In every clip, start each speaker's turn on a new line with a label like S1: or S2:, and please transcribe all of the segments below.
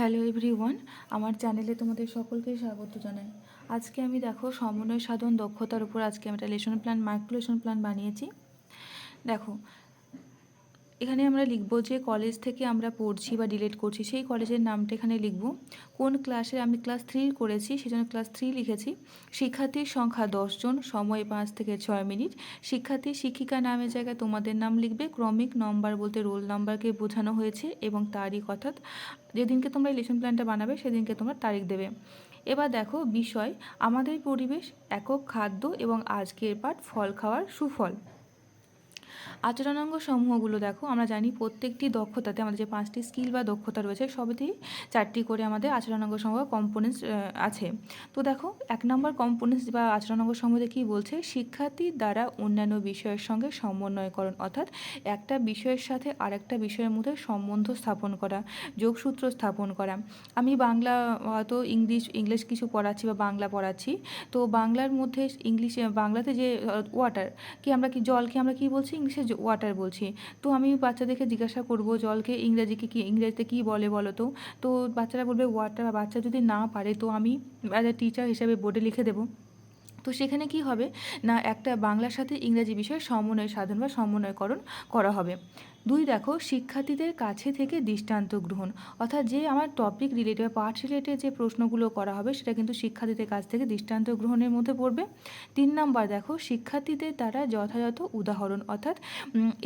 S1: Hello everyone, আমার চ্যানেলে তোমাদের সকলকে স্বাগত জানাই। আজকে আমি দেখো সমন্বয় সাধন দক্ষতার উপর আজকে আমি একটা লেসন প্ল্যান, মাইক্রোলেশন প্ল্যান বানিয়েছি। দেখো এখানে আমরা লিখব যে কলেজ থেকে আমরা পড়ছি বা ডিলেট করছি, সেই কলেজের নামটা এখানে লিখব। কোন ক্লাসে আমি ক্লাস থ্রি করেছি, সেজন্য ক্লাস থ্রি লিখেছি। শিক্ষার্থীর সংখ্যা দশজন সময় পাঁচ থেকে ছয় মিনিট। শিক্ষার্থী শিক্ষিকা নামের জায়গায় তোমাদের নাম লিখবে। ক্রমিক নম্বর বলতে রোল নাম্বারকে বোঝানো হয়েছে এবং তারিখ অর্থাৎ যেদিনকে তোমরা লেসন প্ল্যানটা বানাবে, সেদিনকে তোমরা তারিখ দেবে। এবার দেখো বিষয়, আমাদের পরিবেশ, একক খাদ্য এবং আজকের পাঠ ফল খাওয়ার সুফল। আচরণাঙ্গ সমূহগুলো দেখো, আমরা জানি প্রত্যেকটি দক্ষতাতে আমাদের যে পাঁচটি স্কিল বা দক্ষতা রয়েছে সবেতেই চারটি করে আমাদের আচরণাঙ্গ সমূহ কম্পোনেন্টস আছে। তো দেখো, এক নম্বর কম্পোনেন্টস বা আচরণাঙ্গ সমূহে কী বলছে? শিক্ষার্থীর দ্বারা অন্যান্য বিষয়ের সঙ্গে সমন্বয়করণ, অর্থাৎ একটা বিষয়ের সাথে আরেকটা বিষয়ের মধ্যে সম্বন্ধ স্থাপন করা, যোগসূত্র স্থাপন করা। আমি বাংলা হয়তো ইংলিশ ইংলিশ কিছু পড়াচ্ছি বা বাংলা পড়াচ্ছি, তো বাংলার মধ্যে ইংলিশে, বাংলাতে যে ওয়াটার কি আমরা কি, জলকে আমরা কি বলছি? ইংলিশে ওয়াটার বলছি, তো আমি বাচ্চাদেরকে জিজ্ঞাসা করব, জলকে ইংরাজিকে কি, ইংরেজিতে কী বলে বলো তো? তো বাচ্চারা বলবে ওয়াটার বাচ্চা যদি না পারে, তো আমি অ্যাজ এ টিচার হিসাবে বোর্ডে লিখে দেবো। তো সেখানে কি হবে? না, একটা বাংলার সাথে ইংরাজি বিষয়ে সমন্বয় সাধন বা সমন্বয়করণ করা হবে। দুই, দেখো, শিক্ষার্থীদের কাছে থেকে দৃষ্টান্ত গ্রহণ। অর্থাৎ যে আমার টপিক রিলেটেড বা পাঠ রিলেটেড যে প্রশ্নগুলো করা হবে, সেটা কিন্তু শিক্ষার্থীদের কাছ থেকে দৃষ্টান্ত গ্রহণের মধ্যে পড়বে। তিন, নম্বর, দেখো, শিক্ষার্থীদের দ্বারা যথাযথ উদাহরণ, অর্থাৎ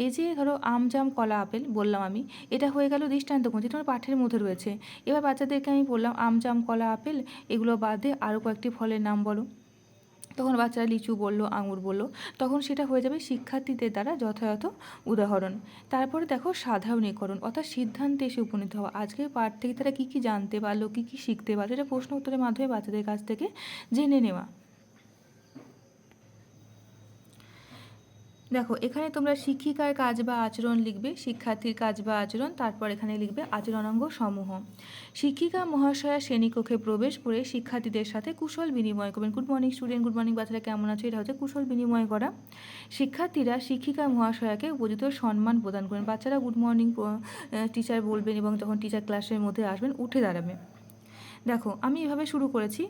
S1: এই যে ধরো আম জাম কলা আপেল বললাম আমি, এটা হয়ে গেল দৃষ্টান্ত গ্রহণ, যেটা আমার পাঠের মধ্যে রয়েছে। এবার বাচ্চাদেরকে আমি বললাম আম জাম কলা আপেল, এগুলো বাদে আরও কয়েকটি ফলের নাম বলো। তখন বাচ্চারা লিচু বলল, আঙুর বলল, তখন সেটা হয়ে যাবে শিক্ষার্থীদের দ্বারা যথাযথ উদাহরণ। তারপরে দেখো সাধারণীকরণ, অর্থাৎ সিদ্ধান্তে এসে উপনীত হওয়া। আজকের পাঠ থেকে তারা কী কী জানতে পারল, কী কী শিখতে পারল, এটা প্রশ্ন উত্তরের মাধ্যমে বাচ্চাদের কাছ থেকে জেনে নেওয়া। দেখো, এখানে তোমরা শিক্ষিকার কাজ বা আচরণ লিখবে, শিক্ষার্থীর কাজ বা আচরণ, তারপর এখানে লিখবে আচরণাঙ্গ সমূহ। শিক্ষিকা, মহাশয়া শ্রেণীকক্ষে প্রবেশ করে শিক্ষার্থীদের সাথে কুশল বিনিময় করবেন। Good morning student good morning বাচ্চারা কেমন আছে? এটা হচ্ছে কুশল বিনিময় করা। শিক্ষার্থীরা শিক্ষিকা, মহাশয়াকে উপযুক্ত সম্মান প্রদান করেন বাচ্চারা গুড মর্নিং টিচার বলবেন এবং যখন টিচার ক্লাসের মধ্যে আসবেন, উঠে দাঁড়াবে। দেখো, আমি এভাবে শুরু করেছি।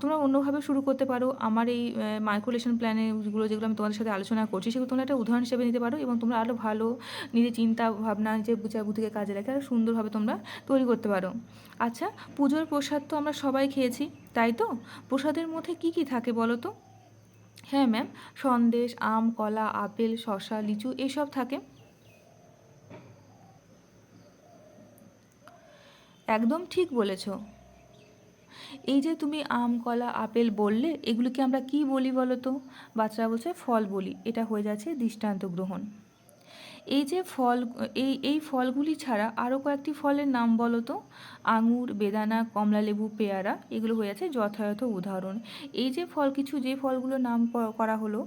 S1: তোমরা অন্যভাবে শুরু করতে পারো। আমার এই মাইক্রোলেশন প্ল্যানেগুলো যেগুলো আমি তোমাদের সাথে আলোচনা করছি, সেগুলো তোমরা একটা উদাহরণ হিসেবে নিতে পারো এবং তোমরা আরও ভালো নিজের চিন্তা, ভাবনা যে বুঝা বুদ্ধিকে কাজে রাখে আরও সুন্দরভাবে তোমরা তৈরি করতে পারো। আচ্ছা পুজোর প্রসাদ তো আমরা সবাই খেয়েছি, তাই তো? প্রসাদের মধ্যে কি কি থাকে বলো তো? হ্যাঁ ম্যাম সন্দেশ, আম, কলা, আপেল শশা লিচু এসব থাকে। একদম ঠিক বলেছ। এই যে তুমি আম, কলা, আপেল বললে, এগুলোকে আমরা কি বলি বলো তো? বাচ্চারা বলছে ফল বলি। এটা হয়ে যাচ্ছে দৃষ্টান্ত গ্রহণ এই যে ফল, এই এই ফলগুলি ছাড়া আরও কয়েকটি ফলের নাম বলো তো? আঙুর, বেদানা কমলালেবু পেয়ারা, এগুলো হয়ে আছে যথাযথ উদাহরণ। এই যে ফল, কিছু যে ফলগুলো নাম করা হলো,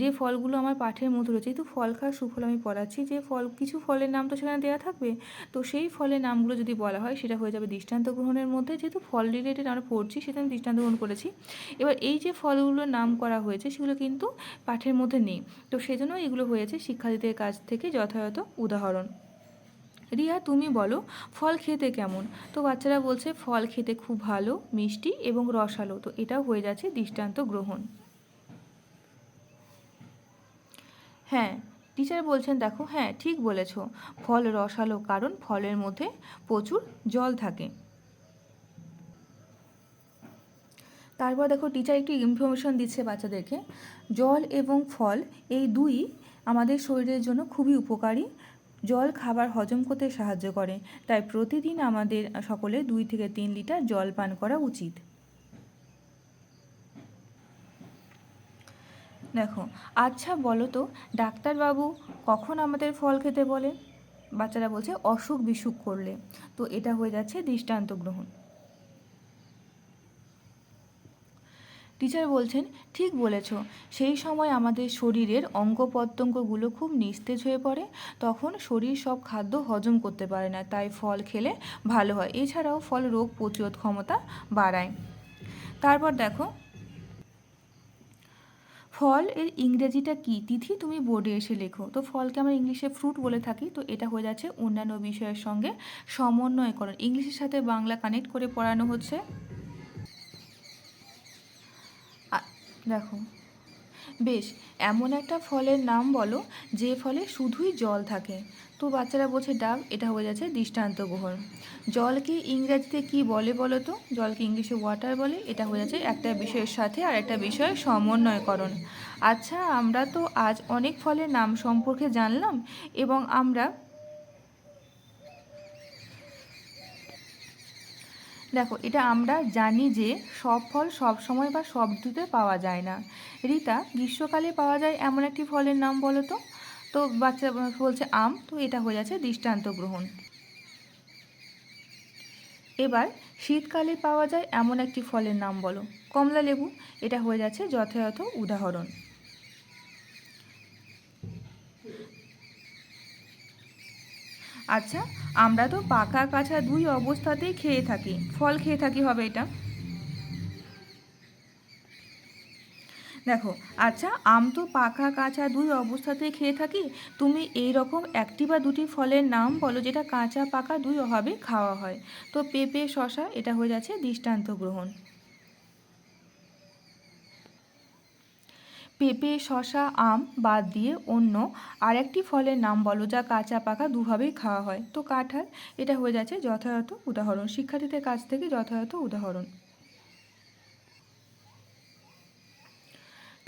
S1: যে ফলগুলো আমার পাঠের মধ্যে রয়েছে, যেহেতু ফল খাওয়ার সুফল আমি পড়াচ্ছি, যে ফল, কিছু ফলের নাম তো সেখানে দেওয়া থাকবে? তো সেই ফলের নামগুলো যদি বলা হয়, সেটা হয়ে যাবে দৃষ্টান্ত গ্রহণের মধ্যে, যেহেতু ফল রিলেটেড আমরা পড়ছি, সেটা আমি দৃষ্টান্ত গ্রহণ করেছি। এবার এই যে ফলগুলোর নাম করা হয়েছে, সেগুলো কিন্তু পাঠের মধ্যে নেই। তো সেজন্য এগুলো হয়েছে শিক্ষার্থীদের কাছ থেকে যথাযথ উদাহরণ। রিয়া, তুমি বলো, ফল খেতে কেমন? তো বাচ্চারা বলছে, ফল খেতে খুব ভালো, মিষ্টি এবং রসালো। তো এটাও হয়ে যাচ্ছে দৃষ্টান্ত গ্রহণ। হ্যাঁ টিচার বলছেন, দেখো হ্যাঁ ঠিক বলেছ। ফল রসালো কারণ ফলের মধ্যে প্রচুর জল থাকে। তারপর দেখো টিচার একটু ইনফরমেশন দিচ্ছে বাচ্চাদেরকে। জল এবং ফল, এই দুই আমাদের শরীরের জন্য খুবই উপকারী। জল খাবার হজম করতে সাহায্য করে। তাই প্রতিদিন আমাদের সকলে দুই থেকে তিন লিটার জল পান করা উচিত। দেখো আচ্ছা বলো তো, ডাক্তারবাবু কখন আমাদের ফল খেতে বলে? বাচ্চারা বলছে অসুখ বিসুখ করলে। তো এটা হয়ে যাচ্ছে দৃষ্টান্ত গ্রহণ। টিচার বলছেন, ঠিক বলেছ। সেই সময় আমাদের শরীরের অঙ্গ প্রত্যঙ্গগুলো খুব নিস্তেজ হয়ে পড়ে। তখন শরীর সব খাদ্য হজম করতে পারে না। তাই ফল খেলে ভালো হয়। এছাড়াও ফল রোগ প্রতিরোধ ক্ষমতা বাড়ায়। তারপর দেখো, ফল এর ইংরেজিটা কি? তিথি তুমি বোর্ডে এসে লেখো। তো ফলকে আমরা ইংলিশে ফ্রুট বলে থাকি। তো এটা হয়ে যাচ্ছে অন্যান্য বিষয়ের সঙ্গে সমন্বয়করণ। ইংলিশের সাথে বাংলা কানেক্ট করে পড়ানো হচ্ছে। দেখো। বেশ, এমন একটা ফলের নাম বলো, যে ফলে শুধুই জল থাকে। তো বাচ্চারা বলছে, ডাব, এটা হয়ে যাচ্ছে দৃষ্টান্ত গ্রহণ। জলকে ইংরেজিতে কি বলে বলো তো? জলকে ইংলিশে ওয়াটার বলে, এটা হয়ে যাচ্ছে একটা বিষয়ের সাথে আর একটা বিষয়ের সমন্বয়করণ। আচ্ছা আমরা তো আজ অনেক ফলের নাম সম্পর্কে জানলাম এবং আমরা দেখো, এটা আমরা জানি যে সব ফল সব সময় বা সব ঋতুতে পাওয়া যায় না। রিতা, গ্রীষ্মকালে পাওয়া যায় এমন একটি ফলের নাম বলো তো? তো বাচ্চা বলছে আম, তো এটা হয়ে যাচ্ছে দৃষ্টান্ত গ্রহণ। এবার শীতকালে পাওয়া যায় এমন একটি ফলের নাম বলো। কমলা লেবু, এটা হয়ে যাচ্ছে যথাযথ উদাহরণ। আচ্ছা আমরা তো পাকা কাঁচা দুই অবস্থাতেই খেয়ে থাকি। ফল খেয়ে থাকি হবে এটা। দেখো আচ্ছা আম তো পাকা কাঁচা দুই অবস্থাতেই খেয়ে থাকি। তুমি এই রকম একটি বা দুটি ফলের নাম বলো যেটা কাঁচা পাকা দুই অভাবে খাওয়া হয়। তো পেঁপে শশা এটা হয়ে যাচ্ছে দৃষ্টান্ত গ্রহণ। পেঁপে শশা আম বাদ দিয়ে অন্য আরেকটি ফলের নাম বলো যা কাঁচা, পাকা দুভাবেই খাওয়া হয়। তো কাঁঠাল, এটা হয়ে যাচ্ছে যথাযথ উদাহরণ। শিক্ষার্থীদের কাছ থেকে যথাযথ উদাহরণ।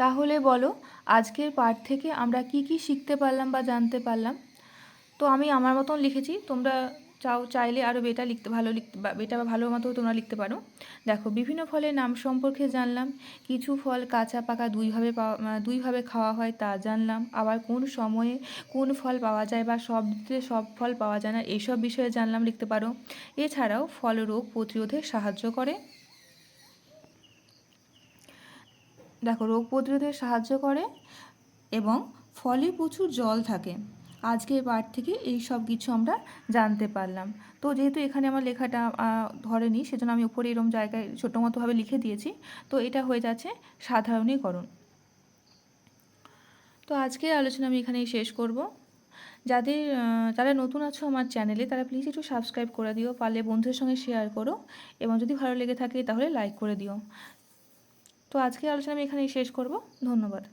S1: তাহলে বলো, আজকের পাঠ থেকে আমরা কি কি শিখতে পারলাম বা জানতে পারলাম? তো আমি আমার মতন লিখেছি, তোমরা চাও চাইলে আরও বেটা লিখতে ভালো লিখতে বেটা বা ভালো মতো তোমরা লিখতে পারো। দেখো, বিভিন্ন ফলের নাম সম্পর্কে জানলাম, কিছু ফল কাঁচা পাকা দুইভাবে পাওয়া দুইভাবে খাওয়া হয় তা জানলাম, আবার কোন সময়ে কোন ফল পাওয়া যায় বা সব ঋতুতে সব ফল পাওয়া যায় না, এইসব বিষয়ে জানলাম, লিখতে পারো। এছাড়াও ফল রোগ প্রতিরোধে সাহায্য করে। দেখো, রোগ প্রতিরোধে সাহায্য করে এবং ফলে প্রচুর জল থাকে। আজকের পাঠ থেকে এই সব কিছু আমরা জানতে পারলাম। তো যেহেতু এখানে আমার লেখাটা ধরেনি, সেজন্য আমি উপরে এরম জায়গায় ছোটো মতোভাবে লিখে দিয়েছি। তো এটা হয়ে যাচ্ছে সাধারণীকরণ। তো আজকের আলোচনা আমি এখানেই শেষ করব। যাদের যারা নতুন আছো আমার চ্যানেলে, তারা প্লিজ একটু সাবস্ক্রাইব করে দিও, পারলে বন্ধুদের সঙ্গে শেয়ার করো, এবং যদি ভালো লেগে থাকে তাহলে লাইক করে দিও। তো আজকের আলোচনা আমি এখানেই শেষ করব। ধন্যবাদ।